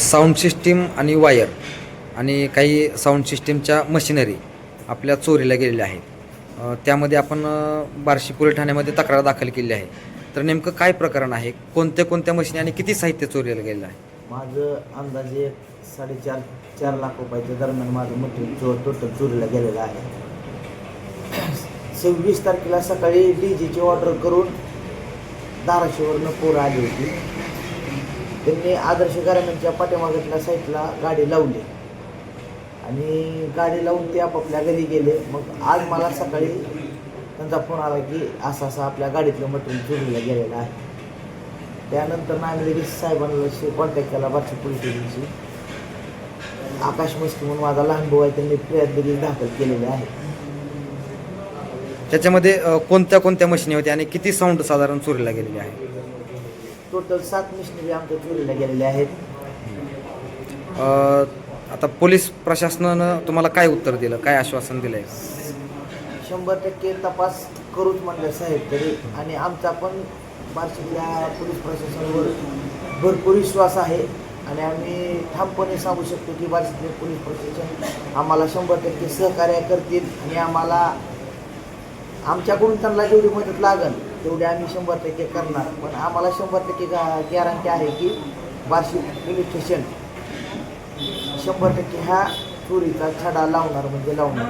Sound system आणि wire आणि काही साऊंड सिस्टीमच्या मशिनरी आपल्या चोरीला गेलेल्या आहेत. त्यामध्ये आपण बार्शी पोलीस ठाण्यामध्ये तक्रार दाखल केली आहे. तर नेमकं काय प्रकरण आहे? कोणत्या कोणत्या मशिनी आणि किती साहित्य चोरीला गेलेलं आहे? माझं अंदाजे साडेचार चार लाख रुपयाच्या दरम्यान माझं मटेरियल चोर टोटल चोरीला गेलेलं आहे. सव्वीस तारखेला सकाळी डी जीची ऑर्डर करून धाराशिवरनं पोरं आली होती. त्यांनी आदर्श गारमेंटच्या पाठीमागच्या साईटला गाडी लावली. आणि गाडी लावून ते आपापल्या घरी गेले. मग आज मला सकाळी त्यांचा फोन आला की असं असं आपल्या गाडीतलं मटेरियल चोरीला गेलेलं आहे. त्यानंतर आम्ही साहेबांना कॉन्टॅक्ट केला बाकी पोलीस स्टेशनशी आकाश मस्की म्हणून माझा लहान भाऊ आहे त्यांनी फिर्याद दाखल केलेले आहे. त्याच्यामध्ये कोणत्या कोणत्या मशीनी होत्या आणि किती साऊंड साधारण चोरीला गेलेले आहे? टोटल सात मिशनरी आमच्या चोरीला गेलेल्या आहेत. अ, आता पोलीस प्रशासनानं तुम्हाला काय उत्तर दिलं? काय आश्वासन दिलं आहे शंभर टक्के तपास करूच म्हणलं साहेब तरी. आणि आमचा पण बार्शीतल्या पोलीस प्रशासनावर भरपूर विश्वास आहे. आणि आम्ही ठामपणे सांगू शकतो की बार्शीतले पोलीस प्रशासन आम्हाला शंभर टक्के सहकार्य करतील आणि आम्हाला आमच्याकडून त्यांना जेवढी मदत लागेल तेवढे आम्ही शंभर टक्के करणार. पण आम्हाला शंभर टक्के गॅरंटी आहे की वार्षिक इलेक्ट्रिशियन शंभर टक्के ह्या चोरीचा छडा लावणार म्हणजे लावणार.